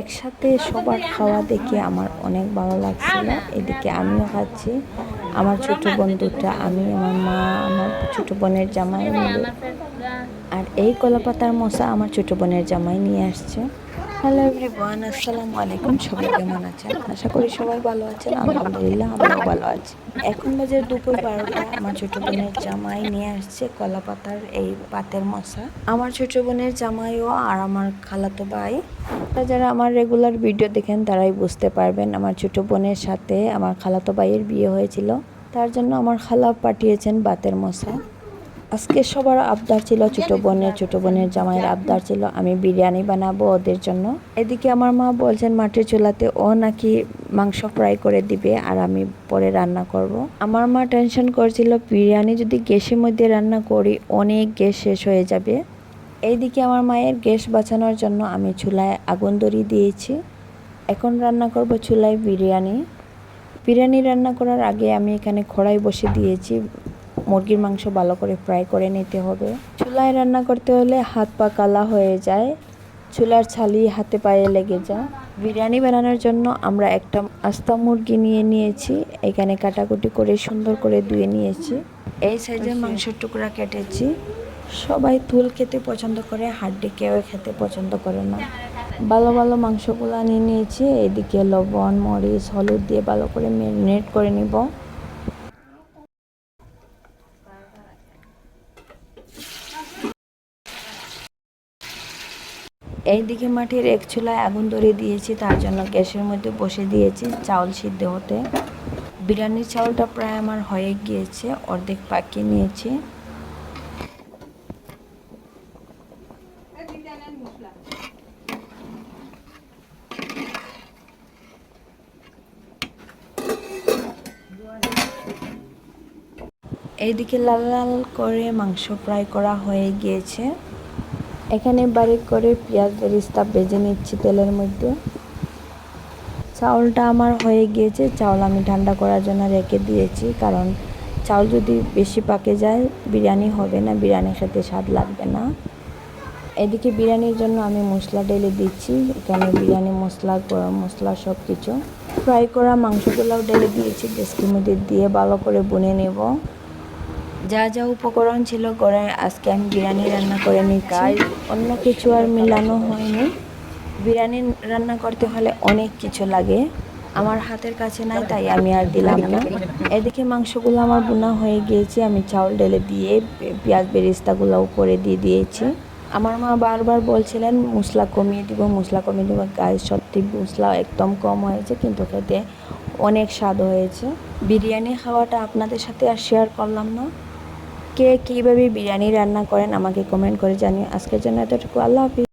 একসাথে সবার খাওয়া দেখে আমার অনেক ভালো লাগছিল। এদিকে আমিও খাচ্ছি। আমার ছোট বোন দুটা আমি, আমার মা, আমার ছোট বোনের জামাই মিলে। আর এই কলাপাতার মশা আমার ছোট বোনের জামাই নিয়ে আসছে। হ্যালো এভরিওয়ান আসসালামু আলাইকুম। সবাই কেমন আছেন? আশা করি সবাই ভালো আছেন। আলহামদুলিল্লাহ আমরাও ভালো আছি। এখন বাজে দুপুর বারোটা। আমার ছোট বোনের জামাই নিয়ে আসছে কলা পাতার এই পাতের মশা। আমার ছোট বোনের জামাইও আর আমার খালাতো ভাই আপনারা যারা আমার রেগুলার ভিডিও দেখেন, তারাই বুঝতে পারবেন আমার ছোট বোনের সাথে আমার খালাতো ভাইয়ের বিয়ে হয়েছিল। তার জন্য আমার খালা পাঠিয়েছেন বাতের মশা আজকে সবার আবদার ছিল ছোট বোনের ছোট বোনের জামাইয়ের আবদার ছিল, আমি বিরিয়ানি বানাবো ওদের জন্য। এদিকে আমার মা বলছেন, মাটির চুলাতে ও নাকি মাংস ফ্রাই করে দিবে আর আমি পরে রান্না করব। আমার মা টেনশন করছিল, বিরিয়ানি যদি গ্যাসের মধ্যে রান্না করি, অনেক গ্যাস শেষ হয়ে যাবে। এইদিকে আমার মায়ের গ্যাস বাঁচানোর জন্য আমি চুলায় আগুন ধরিয়ে দিয়েছি। এখন রান্না করব চুলায় বিরিয়ানি। বিরিয়ানি রান্না করার আগে আমি এখানে কড়াই বসে দিয়েছি। মুরগির মাংস ভালো করে ফ্রাই করে নিতে হবে। চুলায় রান্না করতে হলে হাত পা কালা হয়ে যায়। চুলার ছালি হাতে পায়ে লেগে যায়। বিরিয়ানি বানানোর জন্য আমরা একটা আস্তা মুরগি নিয়ে নিয়েছি। এখানে কাটাকুটি করে সুন্দর করে ধুয়ে নিয়েছি। এই সাইজের মাংসের টুকরা কেটেছি। সবাই তুল খেতে পছন্দ করে, হাড্ডি কেউ খেতে পছন্দ করে না। ভালো ভালো মাংসগুলো নিয়ে নিয়েছি, এদিকে লবণ, মরিচ, হলুদ দিয়ে ভালো করে ম্যারিনেট করে নিব। এইদিকে মাটির এক চুলায় আগুন ধরিয়ে দিয়েছি, তার জন্য গ্যাসের মধ্যে বসে দিয়েছি চাউল সিদ্ধ হতে। বিরিয়ানির চাউলটা প্রায় আমার হয়ে গিয়েছে, অর্ধেক পাকিয়ে নিয়েছি। এইদিকে লাল লাল করে মাংস ফ্রাই করা হয়ে গিয়েছে। এখানে বারিক করে পেঁয়াজ বেরিস্তা ভেজে নিচ্ছি তেলের মধ্যে। চাউলটা আমার হয়ে গিয়েছে, চাউল আমি ঠান্ডা করার জন্য রেখে দিয়েছি, কারণ চাউল যদি বেশি পাকে যায়, বিরিয়ানি হবে না, বিরিয়ানির সাথে স্বাদ লাগবে না। এদিকে বিরিয়ানির জন্য আমি মশলা ঢেলে দিচ্ছি। এখানে বিরিয়ানি, মশলা, গরম মশলা সব কিছু ফ্রাই করা মাংসগুলোও ঢেলে দিয়েছি। ডেস্কির মধ্যে দিয়ে ভালো করে বুনে নেব। যা যা উপকরণ ছিল করে আজকে আমি বিরিয়ানি রান্না করে নিচ্ছি। অন্য কিছু আর মিলানো হয়নি। বিরিয়ানি রান্না করতে হলে অনেক কিছু লাগে। আমার হাতের কাছে নাই, তাই আমি আর দিলাম না। এদিকে মাংসগুলো আমার বোনা হয়ে গিয়েছে। আমি চাউল ঢেলে দিয়ে পেঁয়াজ বেরিস্তাগুলো উপরে দিয়ে দিয়েছি। আমার মা বারবার বলছিলেন, মশলা কমিয়ে দিব, মশলা কমিয়ে দিব গায়ে সত্যি মশলা একদম কম হয়েছে, কিন্তু খেতে অনেক স্বাদ হয়েছে। বিরিয়ানি খাওয়াটা আপনাদের সাথে আর শেয়ার করলাম না। কে কীভাবে বিরিয়ানি রান্না করেন আমাকে কমেন্ট করে জানিয়ে আজকের জন্য এতটুকু। আল্লাহ হাফিজ।